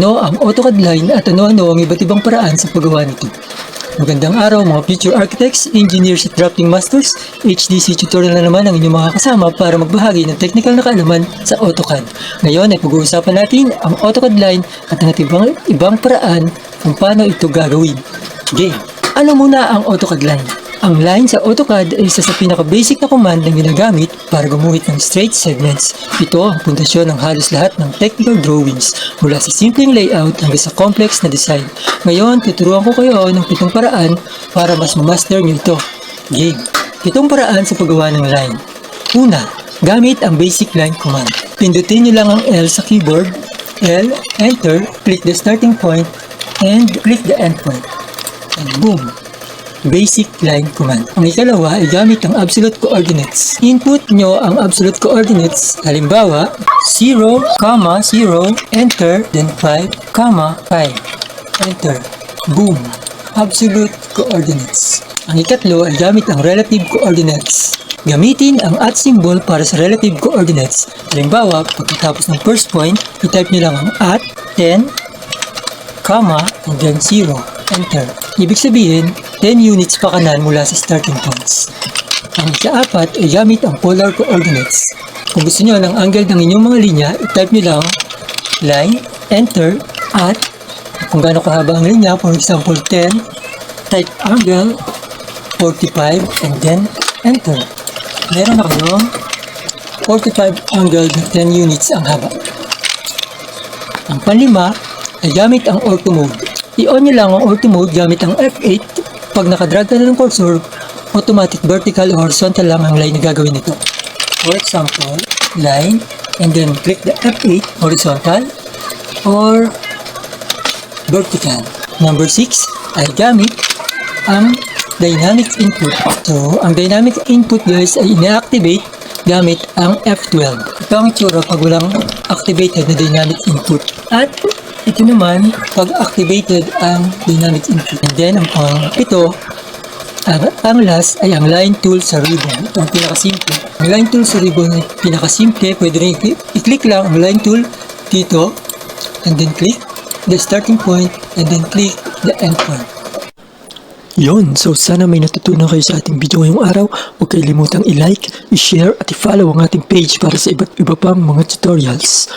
Ano ang AutoCAD line at ano-ano ang iba't ibang paraan sa paggawa nito. Magandang araw mga future architects, engineers at drafting masters. HDC tutorial na naman ang inyong mga kasama para magbahagi ng technical na kaalaman sa AutoCAD. Ngayon ay pag-uusapan natin ang AutoCAD line at ang ibang, ibang paraan kung paano ito gagawin. Game! Ano muna ang AutoCAD line? Ang line sa AutoCAD ay isa sa pinaka-basic na command na ginagamit para gumuhit ng straight segments. Ito ang pundasyon ng halos lahat ng technical drawings mula sa simpleng layout hanggang sa complex na design. Ngayon, tuturuan ko kayo ng pitong paraan para mas mamaster nyo ito. Game! Pitong paraan sa paggawa ng line. Una, gamit ang basic line command. Pindutin nyo lang ang L sa keyboard, L, enter, click the starting point, and click the end point. And boom! Basic Line Command. Ang ikalawa ay gamit ang absolute coordinates. Input nyo ang absolute coordinates. Halimbawa, 0, 0, enter, then 5, 5. Enter. Boom. Absolute coordinates. Ang ikatlo ay gamit ang relative coordinates. Gamitin ang at symbol para sa relative coordinates. Halimbawa, pagkatapos ng first point, i-type nyo lang ang at, 10, comma, and then 0. Enter. Ibig sabihin, 10 units pa kanan mula sa starting points. Ang ikaapat ay gamit ang polar coordinates. Kung gusto nyo ng angle ng inyong mga linya, i-type nyo lang line, enter, at kung gaano kahaba ang linya, for example 10, type angle 45 and then enter. Meron na kayong 45 angle na 10 units ang haba. Ang panlima ay gamit ang ortho mode. I-on nyo lang ang ortho mode gamit ang F8. Pag nakadrag ka na ng cursor, automatic vertical or horizontal lang ang line na gagawin nito. For example, line, and then click the F8 horizontal or vertical. Number 6 ay gamit ang dynamic input. So, ang dynamic input guys ay ina-activate gamit ang F12. Ito ang itsura pag walang activated na dynamic input. At ito naman pag activated ang dynamic input. And then ang pang ito, ang, ang last ay ang line tool sa ribbon. Ito ang pinakasimple. Ang line tool sa ribbon ay pinakasimple. Pwede rin i-click lang ang line tool dito and then click the starting point and then click the end point. Yon, so sana may natutunan kayo sa ating video ngayong araw. Huwag kalilimutang i-like, i-share at i-follow ang ating page para sa iba't iba pang mga tutorials.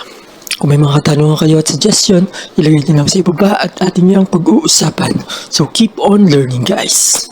Kung may mga katanungan kayo at suggestion, ilagay nyo lang sa ibaba at ating niyang pag-uusapan. So keep on learning guys!